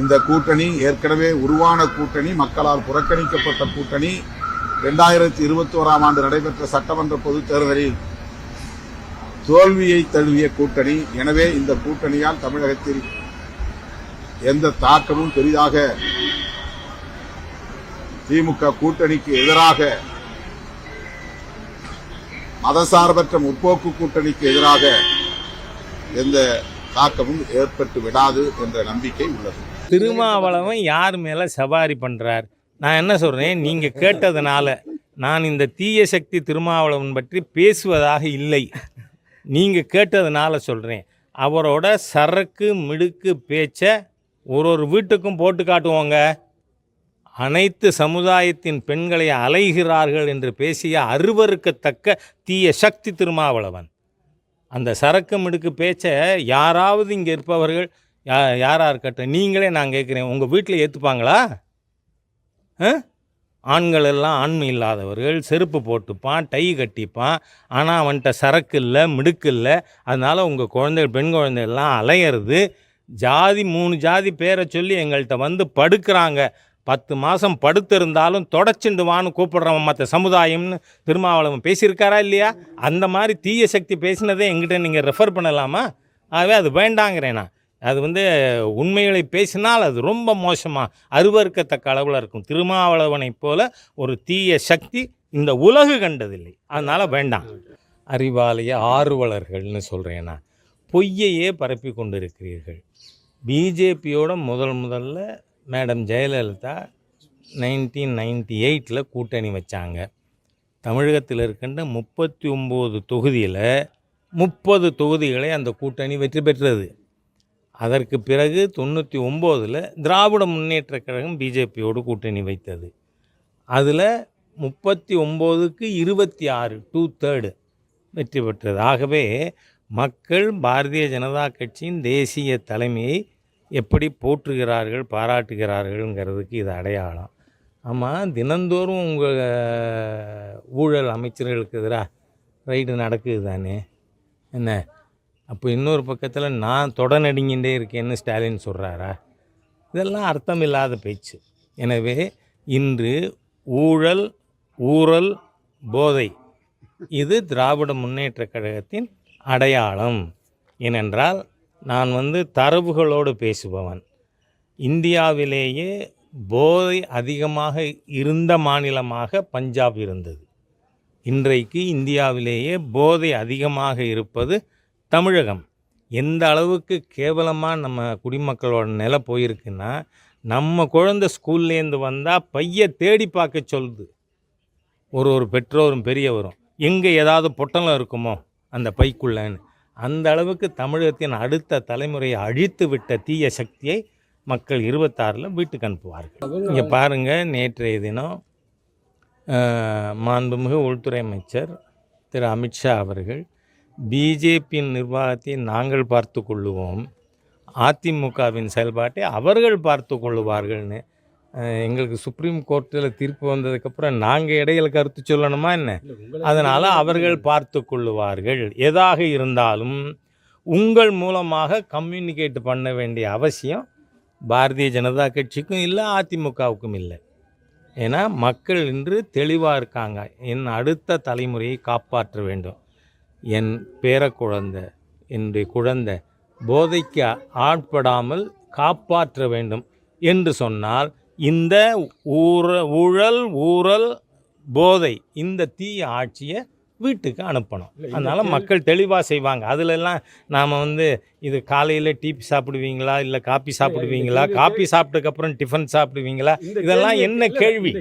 இந்த கூட்டணி ஏற்கனவே உருவான கூட்டணி மக்களால் புறக்கணிக்கப்பட்ட கூட்டணி ரெண்டாயிரத்தி இருபத்தி ஓராம் ஆண்டு நடைபெற்ற சட்டமன்ற பொதுத் தேர்தலில் தோல்வியை தழுவிய கூட்டணி. எனவே இந்த கூட்டணியால் தமிழகத்தில் எந்த தாக்கமும் பெரிதாக திமுக கூட்டணிக்கு எதிராக மதசார்பற்ற முற்போக்கு கூட்டணிக்கு எதிராக எந்த தாக்கமும் ஏற்பட்டு விடாது என்ற நம்பிக்கை உள்ளது. திருமாவளவன் யார் மேலே சவாரி பண்ணுறார் நான் என்ன சொல்கிறேன் நீங்கள் கேட்டதுனால நான் இந்த தீய சக்தி திருமாவளவன் பற்றி பேசுவதாக இல்லை. நீங்கள் கேட்டதுனால சொல்கிறேன் அவரோட சரக்கு மிடுக்கு பேச்சை ஒரு ஒரு வீட்டுக்கும் போட்டு காட்டுவோங்க. அனைத்து சமுதாயத்தின் பெண்களை அலைகிறார்கள் என்று பேசிய அருவருக்கத்தக்க தீய சக்தி திருமாவளவன். அந்த சரக்கு மிடுக்கு பேச்சை யாராவது இங்கே இருப்பவர்கள் யா யாராக இருக்கட்டும் நீங்களே நான் கேட்குறேன் உங்கள் வீட்டில் ஏற்றுப்பாங்களா ஆ? ஆண்கள் எல்லாம் ஆண்மை இல்லாதவர்கள் செருப்பு போட்டுப்பான் டை கட்டிப்பான் ஆனால் அவன்கிட்ட சரக்கு இல்லை மிடுக்கு இல்லை அதனால் உங்கள் குழந்தைகள் பெண் குழந்தைகள்லாம் அலையிறது. ஜாதி மூணு ஜாதி பேரை சொல்லி எங்கள்கிட்ட வந்து படுக்கிறாங்க. பத்து மாதம் படுத்திருந்தாலும் தொடச்சிண்டு வான்னு கூப்பிடுறவன் மற்ற சமுதாயம்னு திருமாவளவன் பேசியிருக்காரா இல்லையா? அந்த மாதிரி தீய சக்தி பேசினதே எங்கிட்ட நீங்கள் ரெஃபர் பண்ணலாமா? ஆகவே அது வேண்டாங்கிறேன் நான். அது வந்து உண்மைகளை பேசினால் அது ரொம்ப மோசமாக அருவருக்கத்தக்க அளவில் இருக்கும். திருமாவளவனைப் போல ஒரு தீய சக்தி இந்த உலகு கண்டதில்லை. அதனால் வேண்டாம். அறிவாலய ஆர்வலர்கள்னு சொல்கிறேன் நான். பொய்யையே பரப்பி கொண்டிருக்கிறீர்கள். பிஜேபியோட முதல் முதல்ல மேடம் ஜெயலலிதா நைன்டீன் நைன்டி எயிட்டில் கூட்டணி வச்சாங்க. தமிழகத்தில் இருக்கின்ற முப்பத்தி ஒம்பது தொகுதியில் முப்பது தொகுதிகளை அந்த கூட்டணி வெற்றி பெற்றது. அதற்கு பிறகு தொண்ணூற்றி ஒம்போதில் திராவிட முன்னேற்றக் கழகம் பிஜேபியோடு கூட்டணி வைத்தது. அதில் முப்பத்தி ஒம்போதுக்கு இருபத்தி ஆறு டூ தேர்டு வெற்றி பெற்றது. ஆகவே மக்கள் பாரதிய ஜனதா கட்சியின் தேசிய தலைமையை எப்படி போற்றுகிறார்கள் பாராட்டுகிறார்கள்ங்கிறதுக்கு இது அடையாளம். ஆமாம் தினந்தோறும் உங்கள் ஊழல் அமைச்சர்களுக்கு எதிராக ரைடு நடக்குது தானே? என்ன? அப்போ இன்னொரு பக்கத்தில் நான் தொடநடுங்கிட்டே இருக்கேன்னு ஸ்டாலின் சொல்கிறாரா இதெல்லாம் அர்த்தமில்லாத பேச்சு. எனவே இன்று ஊழல் ஊழல் போதை இது திராவிட முன்னேற்ற கழகத்தின் அடையாளம். ஏனென்றால் நான் வந்து தரவுகளோடு பேசுபவன். இந்தியாவிலேயே போதை அதிகமாக இருந்த மாநிலமாக பஞ்சாப் இருந்தது. இன்றைக்கு இந்தியாவிலேயே போதை அதிகமாக இருப்பது தமிழகம் எந்த அளவுக்கு கேவலமாக நம்ம குடிமக்களோட நிலை போயிருக்குன்னா நம்ம குழந்தை ஸ்கூல்லேருந்து வந்தால் பைய தேடி பார்க்க சொல்லுது. ஒரு ஒரு பெற்றோரும் பெரியவரும் எங்கே ஏதாவது பொட்டலம் இருக்குமோ அந்த பைக்குள்ளன்னு. அந்த அளவுக்கு தமிழகத்தின் அடுத்த தலைமுறையை அழித்து விட்ட தீய சக்தியை மக்கள் இருபத்தாறில் வீட்டுக்கு அனுப்புவார்கள். இங்கே பாருங்கள் நேற்றைய தினம் மாண்புமிகு உள்துறை அமைச்சர் திரு அமித்ஷா அவர்கள் பிஜேபியின் நிர்வாகத்தை நாங்கள் பார்த்து கொள்ளுவோம். அதிமுகவின் செயல்பாட்டை அவர்கள் பார்த்து கொள்ளுவார்கள்னு எங்களுக்கு சுப்ரீம் கோர்ட்டில் தீர்ப்பு வந்ததுக்கப்புறம் நாங்கள் இடையில கருத்து சொல்லணுமா என்ன? அதனால் அவர்கள் பார்த்து கொள்ளுவார்கள். எதாக இருந்தாலும் உங்கள் மூலமாக கம்யூனிகேட் பண்ண வேண்டிய அவசியம் பாரதிய ஜனதா கட்சிக்கும் இல்லை அதிமுகவுக்கும் இல்லை. ஏன்னா மக்கள் இன்று தெளிவாக இருக்காங்க. என் அடுத்த தலைமுறையை காப்பாற்ற வேண்டும். என் பேரக்குழந்தை என்னுடைய குழந்தை போதைக்கு ஆட்படாமல் காப்பாற்ற வேண்டும் என்று சொன்னால் இந்த ஊர ஊழல் ஊழல் போதை இந்த தீய ஆட்சியை வீட்டுக்கு அனுப்பணும். அதனால் மக்கள் தெளிவாக செய்வாங்க. அதுலெல்லாம் நாம் வந்து இது காலையில் டீ சாப்பிடுவீங்களா? இல்லை காப்பி சாப்பிடுவீங்களா? காப்பி சாப்பிட்டதுக்கப்புறம் டிஃபன் சாப்பிடுவீங்களா? இதெல்லாம் என்ன கேள்வி?